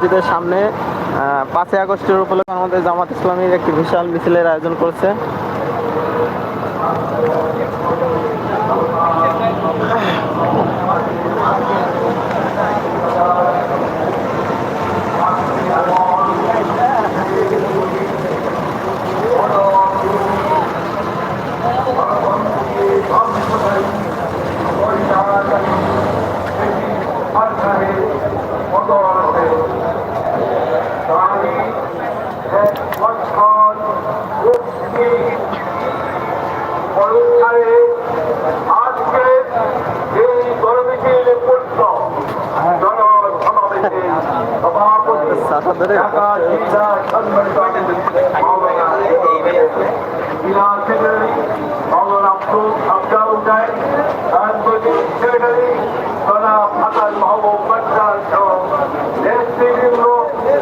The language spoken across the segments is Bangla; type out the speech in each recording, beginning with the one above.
মসজিদের সামনে পাঁচই আগস্টের উপলক্ষে আমাদের জামাত ইসলামীর একটি বিশাল মিছিলের আয়োজন করছে।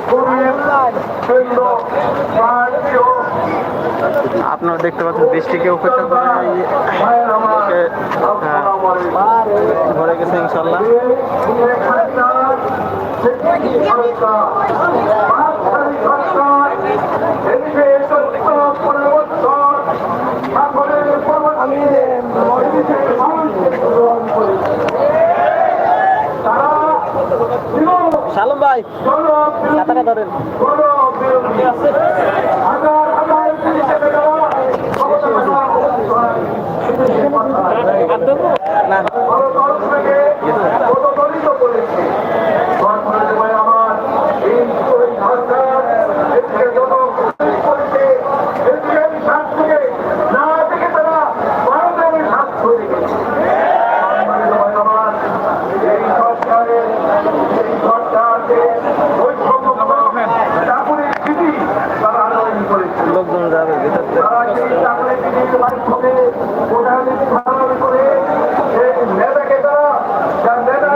কর্মীবৃন্দ সাহায্য আপনারা দেখতে পাচ্ছেন বৃষ্টিকে উপেক্ষা করে এই ভাইয়ের আমার ওকে, আসসালামু আলাইকুম ভরে গেছে ইনশাল্লাহ শালম ভাই ছাতাটা ধরেন। না তারা আন্দোলন করেছে লোকজন যাবে ভিতর থেকে। তারা সেই চাকরির বিধির মাধ্যমে প্রধানী ধারণ করে নেতাকে তারা যার নেতা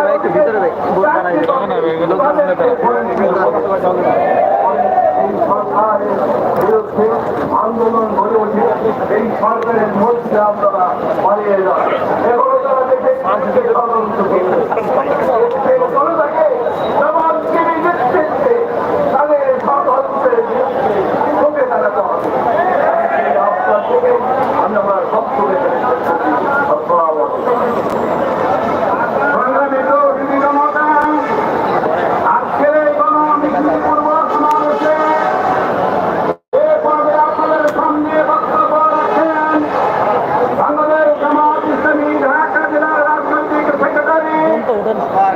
সরকারের বিরুদ্ধে আন্দোলন গড়ে ওঠে এই সরকারের মধ্যে আপনারা পালিয়ে যান। এগুলো তারা দেখে সেক্রেটারি আমাদের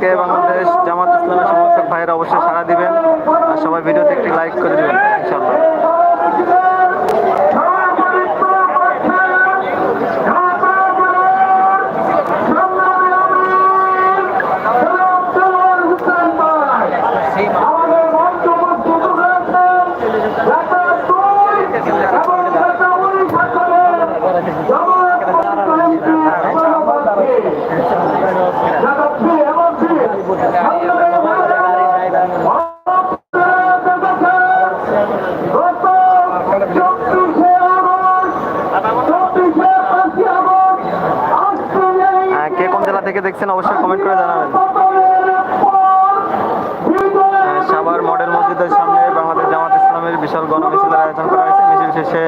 থেকে বাংলাদেশ জামাত ইসলামের সমর্থক ভাইয়েরা অবশ্যই সাড়া দিবেন। আর সবাই ভিডিওতে একটি লাইক করে দেবেন ইনশাল্লাহ দেখছেন অবশ্যই কমেন্ট করে জানাবেন। সাভার মডেল মসজিদের সামনে বাংলাদেশ জামাত ইসলামের বিশাল গণ গণমিছিলের আয়োজন করা হয়েছে। মিছিল শেষে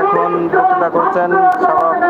এখন বক্তৃতা করছেন সাভার